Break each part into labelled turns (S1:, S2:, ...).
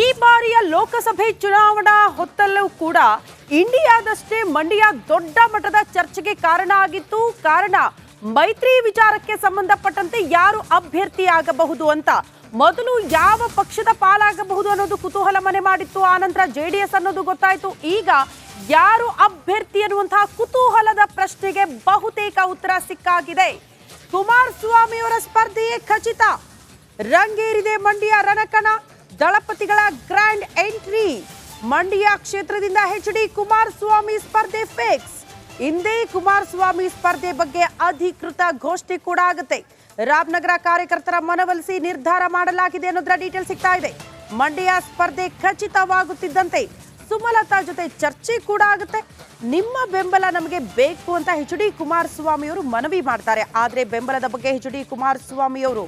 S1: ಈ ಬಾರಿಯ ಲೋಕಸಭೆ ಚುನಾವಣಾ ಹೊತ್ತಲ್ಲೂ ಕೂಡ ಇಂಡಿಯಾದಷ್ಟೇ ಮಂಡ್ಯ ದೊಡ್ಡ ಮಟ್ಟದ ಚರ್ಚೆಗೆ ಕಾರಣ ಆಗಿತ್ತು. ಕಾರಣ ಮೈತ್ರಿ ವಿಚಾರಕ್ಕೆ ಸಂಬಂಧಪಟ್ಟಂತೆ ಯಾರು ಅಭ್ಯರ್ಥಿಯಾಗಬಹುದು ಅಂತ. ಮೊದಲು ಯಾವ ಪಕ್ಷದ ಪಾಲಾಗಬಹುದು ಅನ್ನೋದು ಕುತೂಹಲ ಮನೆ ಮಾಡಿತ್ತು ಆನಂತರ ಜೆಡಿಎಸ್ ಅನ್ನೋದು ಗೊತ್ತಾಯಿತು. ಈಗ ಯಾರು ಅಭ್ಯರ್ಥಿ ಅನ್ನುವಂತಹ ಕುತೂಹಲದ ಪ್ರಶ್ನೆಗೆ ಬಹುತೇಕ ಉತ್ತರ ಸಿಕ್ಕಾಗಿದೆ. ಕುಮಾರಸ್ವಾಮಿಯವರ ಸ್ಪರ್ಧೆಯೇ ಖಚಿತ. ರಂಗೇರಿದೆ ಮಂಡ್ಯ ರಣಕಣ. ದಳಪತಿಗಳ ಗ್ರ್ಯಾಂಡ್ ಎಂಟ್ರಿ. ಮಂಡ್ಯ ಕ್ಷೇತ್ರದಿಂದ ಎಚ್ ಡಿ ಕುಮಾರಸ್ವಾಮಿ ಸ್ಪರ್ಧೆ ಫಿಕ್ಸ್. ಇಂದೇ ಕುಮಾರಸ್ವಾಮಿ ಸ್ಪರ್ಧೆ ಬಗ್ಗೆ ಅಧಿಕೃತ ಘೋಷಣೆ ಕೂಡ ಆಗುತ್ತೆ. ರಾಮನಗರ ಕಾರ್ಯಕರ್ತರ ಮನವೊಲಿಸಿ ನಿರ್ಧಾರ ಮಾಡಲಾಗಿದೆ ಅನ್ನೋದರ ಡೀಟೇಲ್ ಸಿಗ್ತಾ ಇದೆ. ಮಂಡ್ಯ ಸ್ಪರ್ಧೆ ಖಚಿತವಾಗುತ್ತಿದ್ದಂತೆ ಸುಮಲತಾ ಜೊತೆ ಚರ್ಚೆ ಕೂಡ ಆಗುತ್ತೆ. ನಿಮ್ಮ ಬೆಂಬಲ ನಮಗೆ ಬೇಕು ಅಂತ ಎಚ್ ಡಿ ಕುಮಾರಸ್ವಾಮಿ ಅವರು ಮನವಿ ಮಾಡ್ತಾರೆ. ಆದರೆ ಬೆಂಬಲದ ಬಗ್ಗೆ ಎಚ್ ಡಿ ಕುಮಾರಸ್ವಾಮಿ ಅವರು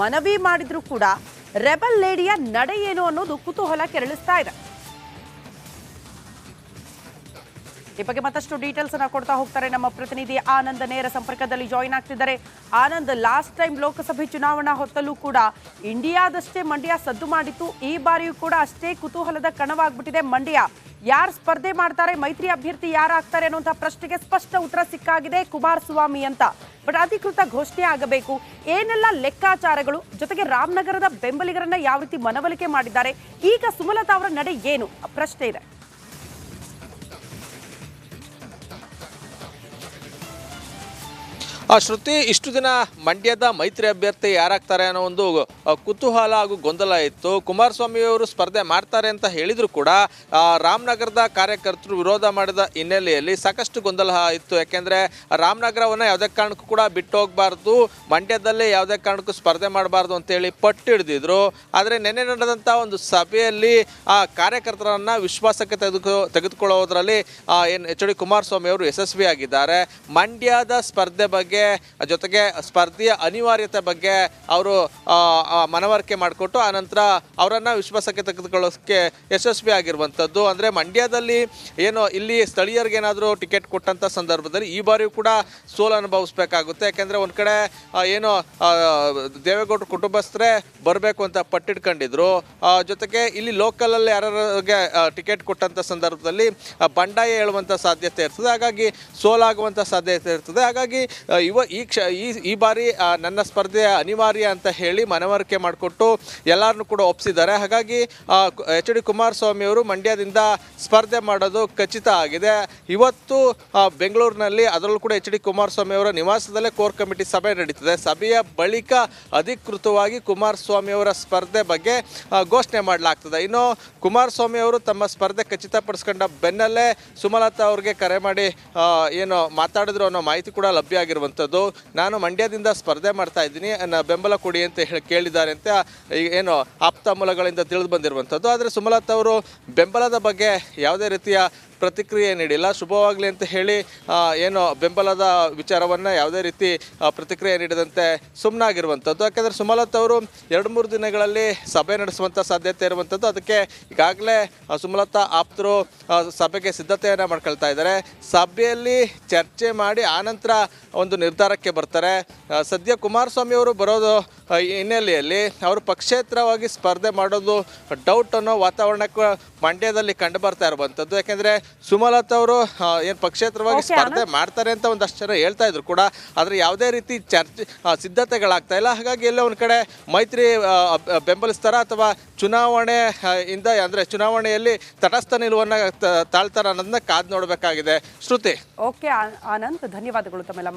S1: ಮನವಿ ಮಾಡಿದ್ರು ಕೂಡ ರೆಬಲ್ ಲೇಡಿಯ ನಡೆ ಏನು ಅನ್ನೋದು ಕುತೂಹಲ ಕೆರಳಿಸ್ತಾ ಇದೆ. ಈ ಬಗ್ಗೆ ಮತ್ತಷ್ಟು ಡೀಟೇಲ್ಸ್ ಅನ್ನ ಕೊಡ್ತಾ ಹೋಗ್ತಾರೆ ನಮ್ಮ ಪ್ರತಿನಿಧಿ ಆನಂದ್ ನೇರ ಸಂಪರ್ಕದಲ್ಲಿ ಜಾಯಿನ್ ಆಗ್ತಿದ್ದಾರೆ. ಆನಂದ್ ಲಾಸ್ಟ್ ಟೈಮ್ ಲೋಕಸಭೆ ಚುನಾವಣಾ ಹೊತ್ತಲ್ಲೂ ಕೂಡ ಇಂಡಿಯಾದಷ್ಟೇ ಮಂಡ್ಯ ಸದ್ದು ಮಾಡಿತ್ತು. ಈ ಬಾರಿಯೂ ಕೂಡ ಅಷ್ಟೇ ಕುತೂಹಲದ ಕಣವಾಗ್ಬಿಟ್ಟಿದೆ ಮಂಡ್ಯ. ಯಾರು ಸ್ಪರ್ಧೆ ಮಾಡ್ತಾರೆ, ಮೈತ್ರಿ ಅಭ್ಯರ್ಥಿ ಯಾರಾಗ್ತಾರೆ ಅನ್ನುವಂಥ ಪ್ರಶ್ನೆಗೆ ಸ್ಪಷ್ಟ ಉತ್ತರ ಸಿಕ್ಕಾಗಿದೆ ಕುಮಾರಸ್ವಾಮಿ ಅಂತ. ಬಟ್ ಅಧಿಕೃತ ಘೋಷಣೆ ಆಗಬೇಕು. ಏನೆಲ್ಲ ಲೆಕ್ಕಾಚಾರಗಳು, ಜೊತೆಗೆ ರಾಮನಗರದ ಬೆಂಬಲಿಗರನ್ನ ಯಾವ ರೀತಿ ಮನವೊಲಿಕೆ ಮಾಡಿದ್ದಾರೆ, ಈಗ ಸುಮಲತಾ ಅವರ ನಡೆ ಏನು? ಪ್ರಶ್ನೆ ಇದೆ.
S2: ಶ್ರುತಿ ಇಷ್ಟು ದಿನ ಮಂಡ್ಯದ ಮೈತ್ರಿ ಅಭ್ಯರ್ಥಿ ಯಾರಾಗ್ತಾರೆ ಅನ್ನೋ ಒಂದು ಕುತೂಹಲ ಹಾಗೂ ಗೊಂದಲ ಇತ್ತು. ಕುಮಾರಸ್ವಾಮಿ ಅವರು ಸ್ಪರ್ಧೆ ಮಾಡ್ತಾರೆ ಅಂತ ಹೇಳಿದ್ರು ಕೂಡ ರಾಮನಗರದ ಕಾರ್ಯಕರ್ತರು ವಿರೋಧ ಮಾಡಿದ ಹಿನ್ನೆಲೆಯಲ್ಲಿ ಸಾಕಷ್ಟು ಗೊಂದಲ ಇತ್ತು. ಯಾಕೆಂದ್ರೆ ರಾಮನಗರವನ್ನು ಯಾವುದೇ ಕಾರಣಕ್ಕೂ ಕೂಡ ಬಿಟ್ಟು ಹೋಗಬಾರ್ದು ಮಂಡ್ಯದಲ್ಲೇ ಯಾವುದೇ ಕಾರಣಕ್ಕೂ ಸ್ಪರ್ಧೆ ಮಾಡಬಾರ್ದು ಅಂತೇಳಿ ಪಟ್ಟು ಹಿಡಿದಿದ್ರು. ಆದರೆ ನೆನ್ನೆ ನಡೆದಂಥ ಒಂದು ಸಭೆಯಲ್ಲಿ, ಆ, ಕಾರ್ಯಕರ್ತರನ್ನ ವಿಶ್ವಾಸಕ್ಕೆ ತೆಗೆದುಕೊ ತೆಗೆದುಕೊಳ್ಳೋದ್ರಲ್ಲಿ ಏನು ಎಚ್ ಡಿ ಕುಮಾರಸ್ವಾಮಿ ಅವರು ಯಶಸ್ವಿಯಾಗಿದ್ದಾರೆ. ಮಂಡ್ಯದ ಸ್ಪರ್ಧೆ ಬಗ್ಗೆ ಜೊತೆಗೆ ಸ್ಪರ್ಧೆಯ ಅನಿವಾರ್ಯತೆ ಬಗ್ಗೆ ಅವರು ಮನವರಿಕೆ ಮಾಡಿಕೊಟ್ಟು ಆನಂತರ ಅವರನ್ನು ವಿಶ್ವಾಸಕ್ಕೆ ತೆಗೆದುಕೊಳ್ಳೋಕ್ಕೆ ಯಶಸ್ವಿ ಆಗಿರುವಂಥದ್ದು. ಅಂದರೆ ಮಂಡ್ಯದಲ್ಲಿ ಏನು, ಇಲ್ಲಿ ಸ್ಥಳೀಯರಿಗೆ ಏನಾದರೂ ಟಿಕೆಟ್ ಕೊಟ್ಟಂಥ ಸಂದರ್ಭದಲ್ಲಿ ಈ ಬಾರಿಯೂ ಕೂಡ ಸೋಲು ಅನುಭವಿಸ್ಬೇಕಾಗುತ್ತೆ. ಯಾಕೆಂದರೆ ಒಂದು ಕಡೆ ಏನು ದೇವೇಗೌಡ್ರು ಕುಟುಂಬಸ್ಥರೇ ಬರಬೇಕು ಅಂತ ಪಟ್ಟಿಟ್ಕೊಂಡಿದ್ರು. ಜೊತೆಗೆ ಇಲ್ಲಿ ಲೋಕಲಲ್ಲಿ ಯಾರಿಗೆ ಟಿಕೆಟ್ ಕೊಟ್ಟಂಥ ಸಂದರ್ಭದಲ್ಲಿ ಬಂಡಾಯ ಹೇಳುವಂಥ ಸಾಧ್ಯತೆ ಇರ್ತದೆ. ಹಾಗಾಗಿ ಸೋಲಾಗುವಂಥ ಸಾಧ್ಯತೆ ಇರ್ತದೆ. ಹಾಗಾಗಿ ಇವ ಈ ಕ್ಷ ಈ ಈ ಬಾರಿ ನನ್ನ ಸ್ಪರ್ಧೆ ಅನಿವಾರ್ಯ ಅಂತ ಹೇಳಿ ಮನವರಿಕೆ ಮಾಡಿಕೊಟ್ಟು ಎಲ್ಲರನ್ನೂ ಕೂಡ ಒಪ್ಪಿಸಿದ್ದಾರೆ ಹಾಗಾಗಿ ಎಚ್ ಡಿ ಕುಮಾರಸ್ವಾಮಿ ಅವರು ಮಂಡ್ಯದಿಂದ ಸ್ಪರ್ಧೆ ಮಾಡೋದು ಖಚಿತ ಆಗಿದೆ. ಇವತ್ತು ಬೆಂಗಳೂರಿನಲ್ಲಿ ಅದರಲ್ಲೂ ಕೂಡ ಎಚ್ ಡಿ ಕುಮಾರಸ್ವಾಮಿ ಅವರ ನಿವಾಸದಲ್ಲೇ ಕೋರ್ ಕಮಿಟಿ ಸಭೆ ನಡೀತದೆ. ಸಭೆಯ ಬಳಿಕ ಅಧಿಕೃತವಾಗಿ ಕುಮಾರಸ್ವಾಮಿ ಅವರ ಸ್ಪರ್ಧೆ ಬಗ್ಗೆ ಘೋಷಣೆ ಮಾಡಲಾಗ್ತದೆ. ಇನ್ನು ಕುಮಾರಸ್ವಾಮಿ ಅವರು ತಮ್ಮ ಸ್ಪರ್ಧೆ ಖಚಿತಪಡಿಸ್ಕೊಂಡ ಬೆನ್ನಲ್ಲೇ ಸುಮಲತಾ ಅವ್ರಿಗೆ ಕರೆ ಮಾಡಿ ಏನು ಮಾತಾಡಿದ್ರು ಅನ್ನೋ ಮಾಹಿತಿ ಕೂಡ ಲಭ್ಯ ಆಗಿರುವಂಥದ್ದು. ನಾನು ಮಂಡ್ಯದಿಂದ ಸ್ಪರ್ಧೆ ಮಾಡ್ತಾ ಇದ್ದೀನಿ. ಬೆಂಬಲ ಕೊಡಿ ಅಂತ ಹೇಳಿ ಕೇಳಿದ್ದಾರೆ ಅಂತ ಏನು ಆಪ್ತ ಮೂಲಗಳಿಂದ ತಿಳಿದು ಬಂದಿರುವಂಥದ್ದು ಆದರೆ ಸುಮಲತಾ ಅವರು ಬೆಂಬಲದ ಬಗ್ಗೆ ಯಾವುದೇ ರೀತಿಯ ಪ್ರತಿಕ್ರಿಯೆ ನೀಡಿಲ್ಲ. ಶುಭವಾಗಲಿ ಅಂತ ಹೇಳಿ ಏನು ಬೆಂಬಲದ ವಿಚಾರವನ್ನು ಯಾವುದೇ ರೀತಿ ಪ್ರತಿಕ್ರಿಯೆ ನೀಡದಂತೆ ಸುಮ್ಮನಾಗಿರುವಂಥದ್ದು ಯಾಕೆಂದರೆ ಸುಮಲತಾ ಅವರು ಎರಡು ಮೂರು ದಿನಗಳಲ್ಲಿ ಸಭೆ ನಡೆಸುವಂಥ ಸಾಧ್ಯತೆ ಇರುವಂಥದ್ದು ಅದಕ್ಕೆ ಈಗಾಗಲೇ ಸುಮಲತಾ ಆಪ್ತರು ಸಭೆಗೆ ಸಿದ್ಧತೆಯನ್ನು ಮಾಡ್ಕೊಳ್ತಾ ಇದ್ದಾರೆ. ಸಭೆಯಲ್ಲಿ ಚರ್ಚೆ ಮಾಡಿ ಆನಂತರ ಒಂದು ನಿರ್ಧಾರಕ್ಕೆ ಬರ್ತಾರೆ. ಸದ್ಯ ಕುಮಾರಸ್ವಾಮಿ ಅವರು ಬರೋದು ಹಿನ್ನೆಲೆಯಲ್ಲಿ ಅವರು ಪಕ್ಷೇತರವಾಗಿ ಸ್ಪರ್ಧೆ ಮಾಡೋದು ಡೌಟ್ ಅನ್ನೋ ವಾತಾವರಣಕ್ಕೆ ಮಂಡ್ಯದಲ್ಲಿ ಕಂಡು ಬರ್ತಾ ಇರುವಂಥದ್ದು. ಯಾಕೆಂದರೆ ಸುಮಲತಾ ಅವರು ಏನು ಪಕ್ಷೇತರವಾಗಿ ಸ್ಪರ್ಧೆ ಮಾಡ್ತಾರೆ ಅಂತ ಒಂದಷ್ಟು ಜನ ಹೇಳ್ತಾ ಇದ್ರು ಕೂಡ. ಆದರೆ ಯಾವುದೇ ರೀತಿ ಚರ್ಚೆ ಸಿದ್ಧತೆಗಳಾಗ್ತಾ ಇಲ್ಲ. ಹಾಗಾಗಿ ಎಲ್ಲ ಒಂದು ಕಡೆ ಮೈತ್ರಿ ಬೆಂಬಲಿಸ್ತಾರ ಅಥವಾ ಚುನಾವಣೆ ಇಂದ ಅಂದರೆ ಚುನಾವಣೆಯಲ್ಲಿ ತಟಸ್ಥ ನಿಲುವನ್ನು ತಾಳ್ತಾರ ಅನ್ನೋದನ್ನ ಕಾದು ನೋಡಬೇಕಾಗಿದೆ. ಶ್ರುತಿ.
S1: ಓಕೆ ಆನಂದ್ ಧನ್ಯವಾದಗಳು ತಮ್ಮೆಲ್ಲ